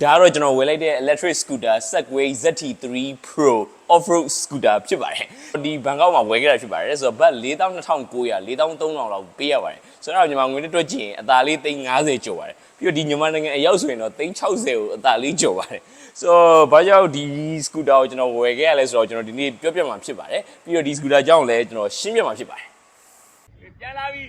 ဒါကတော့ကျွန်တော်ဝယ်လိုက်တဲ့ electric scooter Segway ZT3 Pro off-road scooter ဖြစ်ပါတယ်ဒီဘန်ကောက်မှာဝယ်ခဲ့တာဖြစ်ပါတယ်ဆိုတော့ဘတ်42,900 4300လောက်ပေးရပါတယ်ဆိုတော့ညီမငွေနဲ့တွက်ကြည့်ရင်အသာလေး350ကျော်ပါတယ်ပြီးတော့ဒီညီမနိုင်ငံအရောက်ဆိုရင်တော့360ကိုအသာလေးကျော်ပါတယ်ဆိုတော့ဘာကြောင့်ဒီ scooter ကိုကျွန်တော်ဝယ်ခဲ့ရလဲဆိုတော့ကျွန်တော်ဒီနေ့ပြောပြမှာဖြစ်ပါတယ်ပြီးတော့ဒီ scooter ကြောင့်လည်းကျွန်တော်ရှင်းပြမှာဖြစ်ပါတယ်ပြန်လာပြီ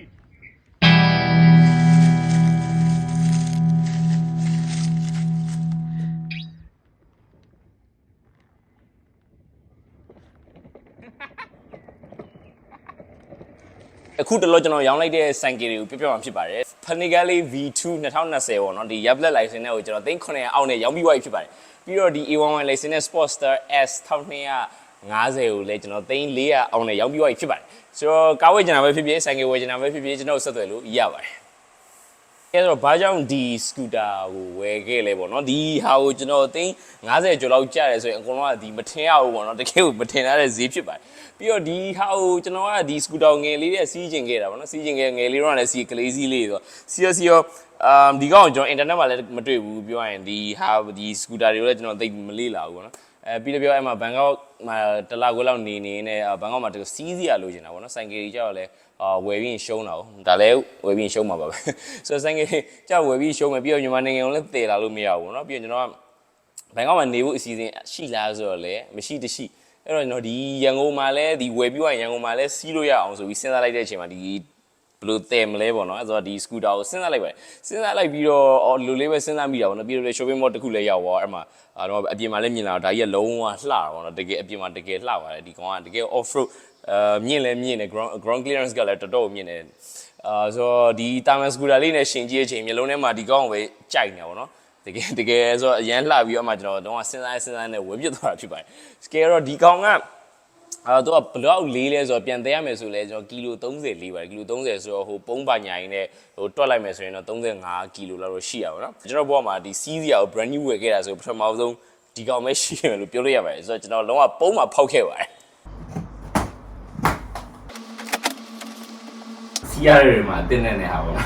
အခုတလောကျွန်တော်ရောင်းလိုက်တဲ့ဆိုင်ကယ်တွေကိုပြပြမှာဖြစ်ပါတယ် Panigale V2 2020ပေါ့နော်ဒီ Yablet license နဲ့ကိုကျွန်တော်3900အောက်နဲ့ရောင်းပြီးွားပြီဖြစ်ပါတယ်ပြီးတော့ဒီ A11 license နဲ့ Sportster S 1250ကိုလည်းကျွန်တော်3400အောက်နဲ့ရောင်းပြီးွားပြီဖြစ်ပါတယ်ဆိုတော့ကားဝယ်ကျင်တာပဲဖြစ်ဖြစ်ဆိုင်ကယ်ဝယ်ကျင်တာပဲဖြစ်ဖြစ်ကျွန်တော်ဆက်သွယ်လို့ရပါတယ် အဲ့တော့ဘာကြောင့်ဒီစကူတာကိုဝယ်ခဲ့လဲပေါ့နော်ဒီဟာကိုကျွန်တော်သိန်း90ကျော်လောက်ကျတယ်ဆိုရင်အကုန်လုံးကဒီမထင်ရဘူးပေါ့နော်တကယ်ကိုမထင်ရတဲ့ဈေးဖြစ်ပါတယ်ပြီးတော့ဒီဟာကိုကျွန်တော်ကဒီစကူတာငယ်လေးနဲ့စီးကျင်ခဲ့တာပေါ့နော်စီးကျင်ခဲ့ငယ်လေးတော့လည်းစီးကလေးစီးလေးဆိုစီရစီရောအမ်ဒီကောင်ကျွန်တော်အင်တာနက်မှာလည်းမတွေ့ဘူးပြောရရင်ဒီဟာဒီစကူတာတွေကိုလည်းကျွန်တော်သိမလေ့လာဘူးပေါ့နော် အဲပြီးတော့ပြောအဲ့မှာဘန်ကောက်မှာတလခွဲလောက်နေနေနဲ့ဘန်ကောက်မှာတကစီးစီရလိုချင်တာပေါ့နော်ဆိုင်ကယ်ကြီးကြောက်လည်းအာဝယ်ပြီးရှုံးတာ哦ဒါလည်းဝယ်ပြီးရှုံးမှာပါပဲဆိုတော့ဆိုင်ကယ်ကြောက်ဝယ်ပြီးရှုံးမယ်ပြီးတော့မြန်မာနိုင်ငံကိုလည်းတည်လာလို့မရဘူးเนาะပြီးတော့ကျွန်တော်ကဘန်ကောက်မှာနေဖို့အစီအစဉ်ရှိလားဆိုတော့လည်းမရှိတရှိအဲ့တော့ကျွန်တော်ဒီရန်ကုန်မှာလည်းဒီဝယ်ပြီးွားရန်ကုန်မှာလည်းစီးလို့ရအောင်ဆိုပြီးစဉ်းစားလိုက်တဲ့အချိန်မှာဒီ ဘယ်လိုတည်မလဲပေါ့နော်အဲ့တော့ဒီစကူတာကိုစဉ်းစားလိုက်ပါတယ်စဉ်းစားလိုက်ပြီးတော့အော်လူလေးပဲစဉ်းစားမိတာပေါ့နော်ပြီးတော့ shopping mall တစ်ခုလည်းရောက်သွားအဲ့မှာအဲ့တော့အပြင်မှာလည်းမြင်လာတော့ဒါကြီးကလုံးဝလှတာပေါ့နော်တကယ်အပြင်မှာတကယ်လှပါတယ်ဒီကောင်ကတကယ် off road အာမြင့်လည်းမြင့်တယ် ground ground clearance ကလည်းတော်တော်မြင့်တယ်အာဆိုတော့ဒီတာမန်စကူတာလေးနဲ့ရှင်ကြည့်တဲ့အချိန်မျိုးလုံးထဲမှာဒီကောင်ကိုပဲကြိုက်နေပါတော့တကယ်တကယ်ဆိုတော့အရန်လှပြီးတော့မှကျွန်တော်တော့စဉ်းစားစဉ်းစားနဲ့ဝယ်ပြစ်သွားတာဖြစ်ပါတယ် scale တော့ဒီကောင်က အာတော့ဘလောက်လေးလဲဆိုတော့ပြန်သေးရမယ်ဆိုလဲကျွန်တော်ကီလို30လေးပါတယ်ကီလို30ဆိုတော့ဟိုပုံးပါညာရင်းနဲ့ဟိုတွက်လိုက်မယ်ဆိုရင်တော့35ကီလိုလောက်တော့ရှိရပါတော့ကျွန်တော်ဘောမှာဒီစီးစီယာကို brand new ဝယ်ခဲ့တာဆိုပထမဆုံးဒီကောင်ပဲရှိရလို့ပြောလို့ရပါတယ်ဆိုတော့ကျွန်တော်လုံးဝပုံးမှာဖောက်ခဲ့ပါတယ်စီးရတယ်မှာတင်းနေနေဟာပေါ့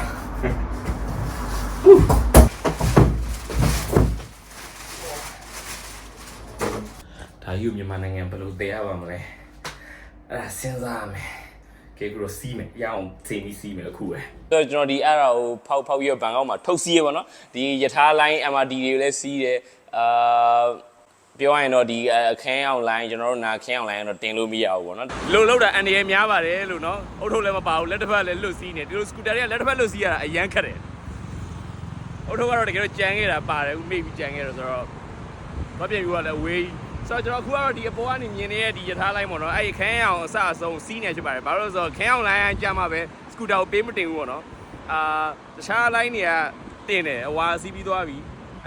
ဒါယူမြန်မာနိုင်ငံဘယ်လိုတည်ရပါမလဲ အဲ့ဒါစဉ်းစားရမယ်ကဲကရိုစီးမယ်ရအောင်ချိန်ပြီးစီးမယ်အခုပဲဆိုတော့ကျွန်တော်ဒီအဲ့ဒါကိုဖောက်ဖောက်ပြီးတော့ဘန်ကောက်မှာထုတ်စီးရပါတော့ဒီယထာလိုင်း MRT တွေလည်းစီးတယ်အာပြောရရင်တော့ဒီအခန်းအောင်လိုင်းကျွန်တော်တို့နာခန်းအောင်လိုင်းကတော့တင်လို့မရဘူးပေါ့နော်လုံလောက်တာအန်ဒီရများပါတယ်လို့နော်အုတ်ထုတ်လည်းမပါဘူးလက်တစ်ဖက်လည်းလွတ်စီးနေဒီလိုစကူတာတွေကလက်တစ်ဖက်လွတ်စီးရတာအရန်ခက်တယ်အုတ်ထုတ်ကတော့တကယ်တော့ကြမ်းခဲ့တာပါတယ်ဦးမိတ်ပြီးကြမ်းခဲ့တော့ဆိုတော့မပြည့်ဘူးကလည်းဝေး ဆိုတော့ကျွန်တော်အခုကတော့ဒီအပေါ်ကနေမြင်နေတဲ့ဒီယထာလိုင်းပေါ့နော်အဲ့ဒီခန်းအောင်အစအဆုံးစီးနေဖြစ်ပါတယ်ဘာလို့လဲဆိုတော့ခန်းအောင်လိုင်းကကြာမှပဲစကူတာကိုပေးမတင်ဘူးပေါ့နော်အာတခြားလိုင်းတွေကတင်တယ်အဝါစီးပြီးသွားပြီ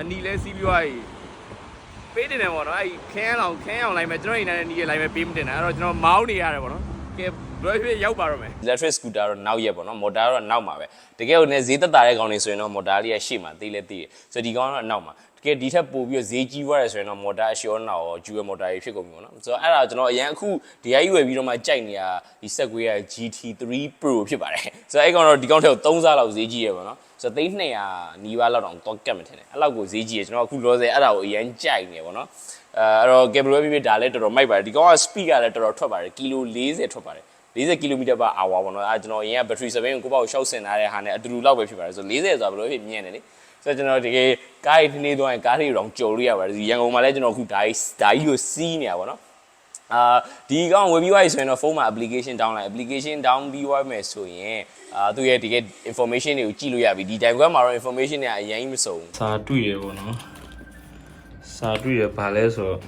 အနီလဲစီးပြီးသွားပြီပေးတင်တယ်ပေါ့နော်အဲ့ဒီခင်းအောင်ခင်းအောင်လိုက်မယ်ကျွန်တော်အိမ်ထဲနေရလိုက်မယ်ပေးမတင်တာအဲ့တော့ကျွန်တော်မောင်းနေရတယ်ပေါ့နော်ကဲဘယ်လိုဖြစ်ရောက်ပါတော့မယ် electric scooter တော့နောက်ရက်ပေါ့နော်မော်တာကတော့နောက်မှာပဲတကယ်ကိုလည်းဈေးသက်သာတဲ့ကောင်တွေဆိုရင်တော့မော်တာလေးကရှေ့မှာသိလဲသိတယ်ဆိုတော့ဒီကောင်ကတော့နောက်မှာ တကယ်ဒီထက်ပိုပြီးတော့ဈေးကြီးသွားတယ်ဆိုရင်တော့မော်တာအရှောနောက်ရော dual motor တွေဖြစ်ကုန်ပြီပေါ့နော်ဆိုတော့အဲ့ဒါကျွန်တော်အရင်အခုဒီအိုင်ဝယ်ပြီးတော့မှကြိုက်နေတာဒီ Segway က GT3 Pro ဖြစ်ပါတယ်ဆိုတော့အဲ့ကောင်တော့ဒီကောင်ထက်ကို3စားလောက်ဈေးကြီးရပါတော့ဆိုတော့သိန်း200နီးပါးလောက်တောင်တော့ကတ်မထင်တယ်အဲ့လောက်ကိုဈေးကြီးရကျွန်တော်အခုလောဆယ်အဲ့ဒါကိုအရင်ကြိုက်နေပေါ့နော်အဲအဲ့တော့ cable ပဲပြပြဒါလည်းတော်တော်မိုက်ပါတယ်ဒီကောင်က speed ကလည်းတော်တော်ထွက်ပါတယ်ကီလို40ထွက်ပါတယ်40ကီလိုမီတာ per hour ပေါ့နော်အဲကျွန်တော်အရင်က battery 7ကိုကိုပေါ့ကိုရှောက်ဆင်ထားတဲ့ဟာနဲ့အတူတူလောက်ပဲဖြစ်ပါတယ်ဆို40ဆိုတာဘယ်လိုဖြစ်မြင်နေလေ ဆိုတော့ကျွန်တော်တကယ်ကားတွေနှင်းသွားရင်ကားတွေတော့ကြုံလို့ရပါတယ်ဒီရန်ကုန်မှာလည်းကျွန်တော်အခုဒါကြီးဒါကြီးကိုစီးနေတာပေါ့နော်အာဒီကောင်ဝယ်ပြီးသွားပြီဆိုရင်တော့ဖုန်းမှာ application down လိုက် application down ပြီးသွားမယ်ဆိုရင်အာသူရဲ့တကယ် information တွေကိုကြည့်လို့ရပြီဒီ time ခွဲမှာတော့ information တွေကအရင်ကြီးမစုံဘူးစာတွေ့ရပေါ့နော်စာတွေ့ရဘာလဲဆိုတော့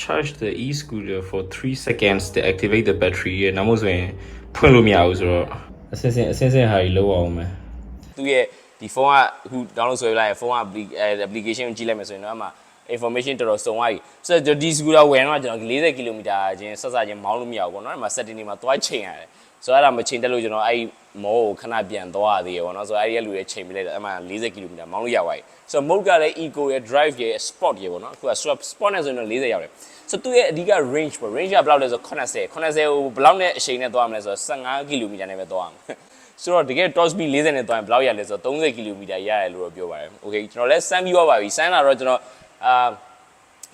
charge the e-scooter for 3 seconds to activate the battery ရနောက်မို့ဆိုရင်ဖွင့်လို့မရဘူးဆိုတော့အစင်းစင်းအစင်းစင်းဟာကြီးလောက်အောင်မယ်သူရဲ့ ဒီဖုန်းကအခု download ဆွဲလိုက်ရင်ဖုန်းက application ကိုကြည့်လိုက်မယ်ဆိုရင်တော့အမှ information တော်တော်စုံသွားပြီဆိုတော့ဒီ scooter ဝယ်တော့ကျွန်တော်40 km ချင်းဆက်ဆက်ချင်းမောင်းလို့မရဘူးပေါ့နော်အဲ့မှာ setting တွေမှာသွားချိန်ရတယ်ဆိုတော့အဲ့ဒါမချိန်တက်လို့ကျွန်တော်အဲ့မောကိုခဏပြန်သွားရသေးရပေါ့နော်ဆိုတော့အဲ့ဒီလူရဲ့ချိန်ပြလိုက်တယ်အဲ့မှာ40 km မောင်းလို့ရသွားပြီဆိုတော့ mode ကလည်း eco ရဲ့ drive ရဲ့ sport ရဲ့ပေါ့နော်အခုက sport sport နဲ့ဆိုရင်တော့40ရောက်တယ်ဆိုတော့သူ့ရဲ့အဓိက range ပေါ့ range ကဘယ်လောက်လဲဆိုတော့80 80ကိုဘယ်လောက်နဲ့အချိန်နဲ့သွားမလဲဆိုတော့15 km နဲ့ပဲသွားရမှာ ဆိုတော့တကယ် top speed 40နဲ့သွားရင်ဘယ်လောက်ရလဲဆိုတော့30 km ရရတယ်လို့တော့ပြောပါတယ် okay ကျွန်တော်လည်းစမ်းပြီးသွားပါပြီစမ်းလာတော့ကျွန်တော်အာ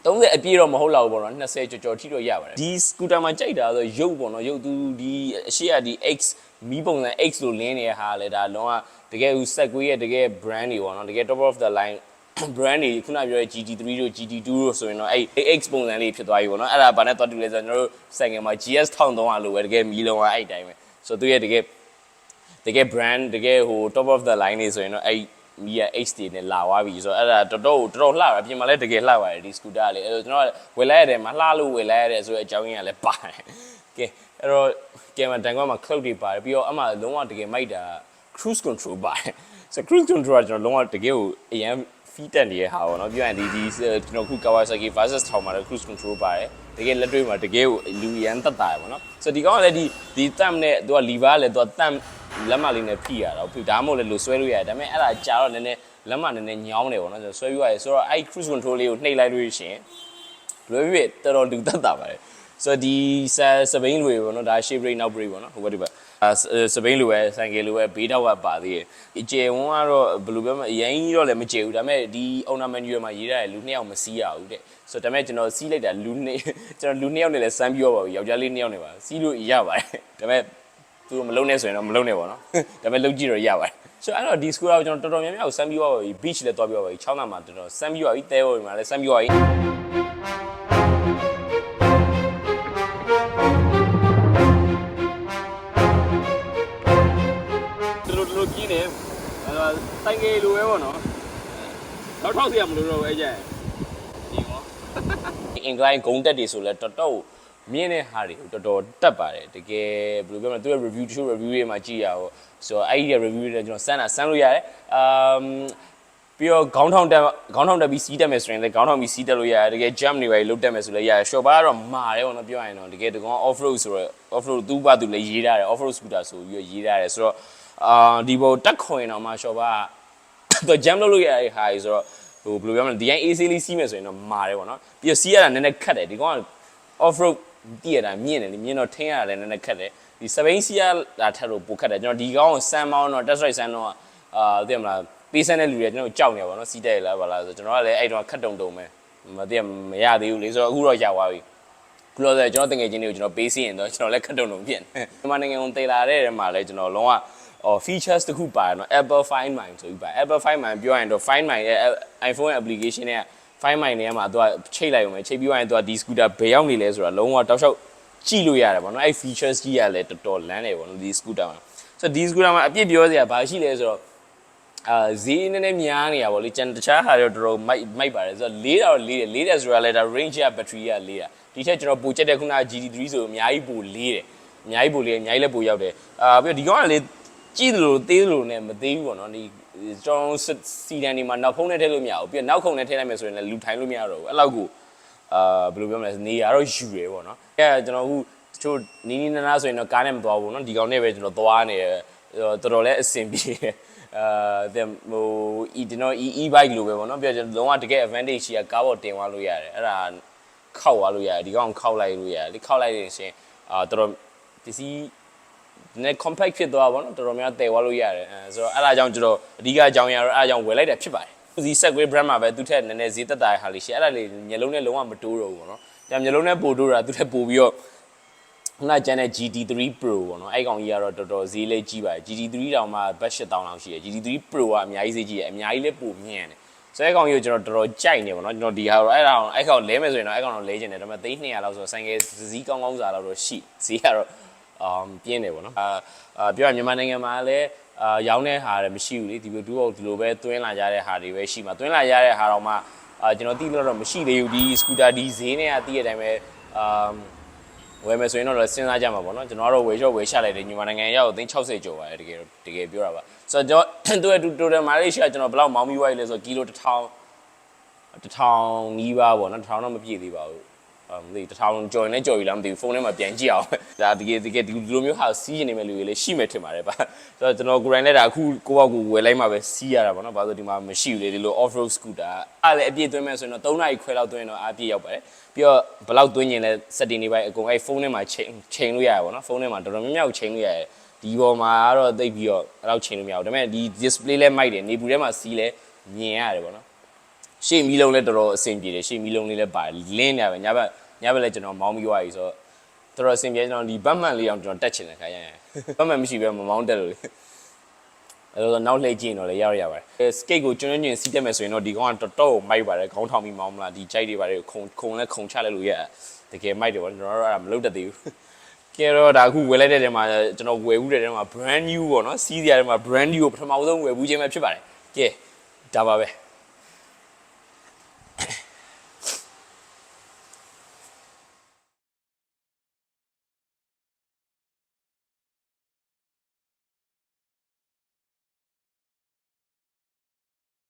30အပြည့်တော့မဟုတ်တော့ဘူးပေါ့နော်20ကျော်ကျော်ထိတော့ရပါတယ်ဒီ scooter မှာကြိုက်တာဆိုရုပ်ပေါ့နော်ရုပ်သူဒီအရှိရဒီ X မီးပုံစံ X လို့လင်းနေတဲ့ဟာလေဒါလုံးဝတကယ်ဟို Segway ရဲ့တကယ် brand တွေပေါ့နော်တကယ် top of the line brand တွေခုနပြောတဲ့ GT3 တို့ GT2 တို့ဆိုရင်တော့အဲ့ X ပုံစံလေးဖြစ်သွားပြီပေါ့နော်အဲ့ဒါဘာနဲ့သွားတူလဲဆိုတော့ကျွန်တော်တို့ဆိုင်ငယ်မှာ GS 1300လို့ပဲတကယ်မီးလုံးကအဲ့တိုင်းပဲဆိုတော့သူရဲ့တကယ် တကယ် brand တကယ်ဟို top of the line တွေဆိုရင်တော့အဲ့မီးရ X တွေနဲ့လာသွားပြီဆိုတော့အဲ့ဒါတော်တော်တော်တော်လှတာပြင်မှာလည်းတကယ်လှပါတယ်ဒီ scooter ကလေအဲ့တော့ကျွန်တော်ဝယ်လိုက်ရတယ်မှာလှလို့ဝယ်လိုက်ရတယ်ဆိုတဲ့အကြောင်းရင်းကလည်းပါတယ်ကဲအဲ့တော့ကဲမှာတန်ခွက်မှာ cloud တွေပါတယ်ပြီးတော့အမှလုံးဝတကယ်မိုက်တာ cruise control ပါတယ်ဆို cruise control ကကျွန်တော်လုံးဝတကယ်ကိုအရင် feed တက်နေတဲ့ဟာပေါ့နော်ပြောရင်ဒီဒီကျွန်တော်ခု Kawasaki versus ထောင်မှာလည်း cruise control ပါတယ်တကယ်လက်တွေ့မှာတကယ်ကိုလူရန်တက်တာပေါ့နော်ဆိုဒီကောင်ကလည်းဒီဒီ thumb နဲ့သူက lever လည်းသူက thumb လက်မလေးနဲ့ဖိရတာဖိဒါမှမဟုတ်လည်းလို့ဆွဲလို့ရတယ်ဒါပေမဲ့အဲ့ဒါကြာတော့နည်းနည်းလက်မနည်းနည်းညောင်းတယ်ပေါ့နော်ဆွဲပြီးရတယ်ဆိုတော့အဲ့ cruise control လေးကိုနှိပ်လိုက်လို့ရှိရင်လွယ်ပြီတော်တော်လူတက်တာပါတယ် ဆိုတော့ဒီစပိန်လူတွေပေါ့နော်ဒါ shape break now break ပေါ့နော်ဟိုဘက်ဒီဘက်အဲစပိန်လူပဲဆိုင်ကယ်လူပဲဘေးတော့ကပါသေးတယ်အကျယ်ဝန်းကတော့ဘယ်လိုပြောမလဲအရင်ကြီးတော့လည်းမကျယ်ဘူးဒါပေမဲ့ဒီ owner manual မှာရေးထားတယ်လူနှစ်ယောက်မစီးရဘူးတဲ့ဆိုတော့ဒါပေမဲ့ကျွန်တော်စီးလိုက်တာလူနှစ်ကျွန်တော်လူနှစ်ယောက်နဲ့လည်းစမ်းပြောပါဘူးယောက်ျားလေးနှစ်ယောက်နဲ့ပါစီးလို့ရပါတယ်ဒါပေမဲ့သူတို့မလုံးနဲ့ဆိုရင်တော့မလုံးနဲ့ပေါ့နော်ဒါပေမဲ့လုံးကြည့်တော့ရပါတယ်ဆိုတော့အဲ့တော့ဒီ school ကကျွန်တော်တော်တော်များများကိုစမ်းပြီးသွားပါပြီ beach လည်းသွားပြီးသွားပါပြီ6နာမှာတော်တော်စမ်းပြီးသွားပြီတဲဘော်ဒီမှာလည်းစမ်းပြီးသွားပြီ ဆိုင်ကယ်လိုပဲပေါ့နော်တော့ထောက်စီရမလို့တော့အဲ့ကျဒီရော incline ဂုံတက်တွေဆိုလဲတော်တော်မြင်တဲ့ဟာတွေကိုတော်တော်တက်ပါတယ်တကယ်ဘယ်လိုပြောမလဲသူရဲ့ review တချို့ review တွေမှာကြည့်ရအောင်ဆိုတော့အဲ့ဒီ review တွေကျွန်တော်စမ်းတာစမ်းလို့ရတယ်အမ်ပြီးတော့ခေါင်းထောင်တက်ခေါင်းထောင်တက်ပြီးစီးတက်မယ်ဆိုရင်လည်းခေါင်းထောင်ပြီးစီးတက်လို့ရတယ်တကယ် jump တွေပဲလုတ်တက်မယ်ဆိုလည်းရတယ် short bar ကတော့မာတယ်ပေါ့နော်ပြောရရင်တော့တကယ်တကော off road ဆိုတော့ off road သူ့ဘာသူလည်းရေးထားတယ် off road scooter ဆိုပြီးတော့ရေးထားတယ်ဆိုတော့အာဒီပေါ်တက်ခွင်တော့မှ short bar က သူ jump လုပ်လို့ရတဲ့ဟာကြီးဆိုတော့ဟိုဘယ်လိုပြောမလဲဒီတိုင်း AC လေးစီးမယ်ဆိုရင်တော့မာတယ်ပေါ့နော်ပြီးတော့စီးရတာနည်းနည်းခက်တယ်ဒီကောင်က off road တည်ရတာမြင့်တယ်လေမြင့်တော့ထင်းရတာလည်းနည်းနည်းခက်တယ်ဒီစပိန်စီးရတာထက်တော့ပိုခက်တယ်ကျွန်တော်ဒီကောင်ကိုစမ်းမောင်းတော့ test ride စမ်းတော့အာသိမလားပေးစမ်းတဲ့လူတွေကျွန်တော်ကြောက်နေပါတော့စီးတဲ့လားဗလားဆိုကျွန်တော်ကလည်းအဲ့တော့ခက်တုံတုံပဲမသိမရသေးဘူးလေဆိုတော့အခုတော့ရသွားပြီခုလို့ဆိုကျွန်တော်တငယ်ချင်းတွေကိုကျွန်တော်ပေးစီရင်တော့ကျွန်တော်လည်းခက်တုံတုံဖြစ်နေမြန်မာနိုင်ငံကိုတည်လာတဲ့နေရာမှာလည်းကျွန်တော်လုံးဝ အော် features တခုပါတယ်နော် Apple Find My ဆိုပြီးပါ Apple Find My ပြောရရင်တော့ Find My ရဲ့ iPhone application နဲ့ Find My နဲ့မှာသူကချိတ်လိုက်အောင်ပဲချိတ်ပြီးသွားရင်သူကဒီ scooter ဘယ်ရောက်နေလဲဆိုတာလုံးဝတောက်လျှောက်ကြည့်လို့ရတယ်ပေါ့နော်အဲ့ features ကြီးရလဲတော်တော်လန်းတယ်ပေါ့နော်ဒီ scooter မှာဆိုတော့ဒီ scooter မှာအပြစ်ပြောစရာဘာရှိလဲဆိုတော့အာဈေးနည်းနည်းများနေတာပေါ့လေကျန်တခြားဟာတွေတော်တော်မိုက်မိုက်ပါတယ်ဆိုတော့လေးတာတော့လေးတယ်လေးတယ်ဆိုတာလဲဒါ range က battery ကလေးတာဒီထက်ကျွန်တော်ပိုချက်တဲ့ခုန GT3 ဆိုအများကြီးပိုလေးတယ်အများကြီးပိုလေးတယ်အများကြီးလည်းပိုရောက်တယ်အာပြီးတော့ဒီကောင်ကလေ ကြည့်သလိုသေးသလိုနဲ့မသေးဘူးပေါ့နော်ဒီကျွန်တော်စီတန်ဒီမှာနောက်ဖုံးနဲ့ထည့်လို့မရဘူးပြီးတော့နောက်ခုံနဲ့ထည့်လိုက်မယ်ဆိုရင်လည်းလူထိုင်လို့မရတော့ဘူးအဲ့လောက်ကိုအာဘယ်လိုပြောမလဲနေရတော့ယူတယ်ပေါ့နော်အဲကျွန်တော်အခုတချို့နီးနီးနားနားဆိုရင်တော့ကားနဲ့မသွားဘူးနော်ဒီကောင်နဲ့ပဲကျွန်တော်သွားနေတယ်တော်တော်လေးအဆင်ပြေတယ်အာတဲ့ဟိုဤကျွန်တော် e bike လိုပဲပေါ့နော်ပြောကျွန်တော်လုံးဝတကယ် advantage ကြီးကကားပေါ်တင်သွားလို့ရတယ်အဲ့ဒါခောက်သွားလို့ရတယ်ဒီကောင်ခောက်လိုက်လို့ရတယ်ဒီခောက်လိုက်ရင်ရှင်အာတော်တော်ပစ္စည်း နည်း compact ဖြစ်သွားပါတော့တော်တော်များတည်သွားလို့ရတယ်အဲဆိုတော့အဲ့ဒါကြောင့်ကျွန်တော်အဓိကအကြောင်းရတော့အဲ့ဒါကြောင့်ဝယ်လိုက်တာဖြစ်ပါတယ်ဒီ Segway brand မှာပဲသူထက်နည်းနည်းဈေးသက်သာတဲ့ဟာလေးရှိအဲ့ဒါလေးမျိုးလုံးနဲ့လုံးဝမတိုးတော့ဘူးပေါ့နော်ဒါမျိုးလုံးနဲ့ပိုတိုးတာသူထက်ပိုပြီးတော့ခုနကျန်တဲ့ GT3 Pro ပေါ့နော်အဲ့ကောင်ကြီးကတော့တော်တော်ဈေးလေးကြီးပါတယ် GT3 တောင်မှဘတ်8000လောက်ရှိတယ် GT3 Pro ကအများကြီးဈေးကြီးတယ်အများကြီးလည်းပိုမြင့်တယ်ဆိုတော့အဲ့ကောင်ကြီးကိုကျွန်တော်တော်တော်ကြိုက်နေပေါ့နော်ကျွန်တော်ဒီဟာတော့အဲ့ဒါအောင်အဲ့ကောင်လဲမယ်ဆိုရင်တော့အဲ့ကောင်တော့လဲကျင်တယ်ဒါပေမဲ့300လောက်ဆိုဆိုင်ကယ်ဈေးကောင်းကောင်းစားလောက်တော့ရှိဈေးကတော့ အမ်ပြင်းတယ်ပေါ့နော်အာအာပြောရမြန်မာနိုင်ငံမှာလည်းအာရောင်းတဲ့ဟာလည်းမရှိဘူးလေဒီလိုတူအောင်ဒီလိုပဲသွင်းလာကြတဲ့ဟာတွေပဲရှိမှာသွင်းလာရတဲ့ဟာတော့မှအာကျွန်တော်သိလို့တော့မရှိသေးဘူးဒီစကူတာဒီဈေးနဲ့ကသိတဲ့အတိုင်းပဲအာဝယ်မယ်ဆိုရင်တော့စဉ်းစားကြမှာပေါ့နော်ကျွန်တော်ကတော့ဝယ်ရော့ဝယ်ချလိုက်တယ်ညီမနိုင်ငံရောက်သိန်း60ကျော်ပါတယ်တကယ်တကယ်ပြောတာပါဆိုတော့ကျွန်တော်သူ့ရဲ့ total mileage ကကျွန်တော်ဘယ်လောက်မောင်းပြီးွားရလဲဆိုတော့ကီလို1000 1000နီးပါးပေါ့နော်1000တော့မပြည့်သေးပါဘူးအ မသိ1000ကျော်ရင်လည်းကျော်ပြီလားမသိဘူးဖုန်းထဲမှာပြန်ကြည့်အောင်ဒါတကယ်တကယ်ဒီလိုမျိုးဟာစီးနေမဲ့လူတွေလည်းရှိမယ်ထင်ပါတယ်ဗျဆိုတော့ကျွန်တော်ကိုယ်တိုင်လည်းဒါအခုကိုယ့်ဘောက်ကိုဝယ်လိုက်မှပဲစီးရတာပေါ့နော်ဘာလို့ဒီမှာမရှိဘူးလေဒီလို off road scooter အဲ့လည်းအပြည့်သွင်းမဲ့ဆိုရင်တော့3နာရီခွဲလောက်သွင်းရင်တော့အပြည့်ရောက်ပါတယ်ပြီးတော့ဘယ်လောက်သွင်းရင်လဲ setting တွေပိုင်းအကုန်အဲ့ဖုန်းထဲမှာချိန်ချိန်လို့ရတယ်ပေါ့နော်ဖုန်းထဲမှာတော်တော်များများကိုချိန်လို့ရတယ်ဒီပေါ်မှာကတော့သိပ်ပြီးတော့အဲ့လောက်ချိန်လို့မရဘူးဒါပေမဲ့ဒီ display လဲမိုက်တယ်နေပူထဲမှာစီးလဲမြင်ရတယ်ပေါ့နော် ရှေ့မီးလုံးလဲတော်တော်အဆင်ပြေတယ်ရှေ့မီးလုံးလေးလဲပါတယ်လင်းနေရပဲညဘက်ညဘက်လဲကျွန်တော်မောင်းပြီးသွားပြီဆိုတော့တော်တော်အဆင်ပြေကျွန်တော်ဒီဘတ်မှန်လေးအောင်ကျွန်တော်တက်ချင်တယ်ခါရရင်ဘတ်မှန်မရှိဘဲမမောင်းတက်လို့လေအဲ့တော့နောက်လှည့်ကြည့်ရင်တော့လည်းရရရပါတယ်စကိတ်ကိုကျွန်းကျွန်းချင်းစီးတက်မယ်ဆိုရင်တော့ဒီကောင်ကတော်တော်မိုက်ပါတယ်ခေါင်းထောင်ပြီးမောင်းမလားဒီကြိုက်တွေပါတယ်ခုံခုံလဲခုံချလိုက်လို့ရတကယ်မိုက်တယ်ပေါ့ကျွန်တော်တို့အဲ့ဒါမလုပ်တတ်သေးဘူးကဲတော့ဒါအခုဝယ်လိုက်တဲ့တဲမှာကျွန်တော်ဝယ်ဘူးတဲ့တဲမှာ brand new ပေါ့နော်စီးစရာတဲမှာ brand new ကိုပထမဆုံးဝယ်ဘူးခြင်းပဲဖြစ်ပါတယ်ကဲဒါပါပဲ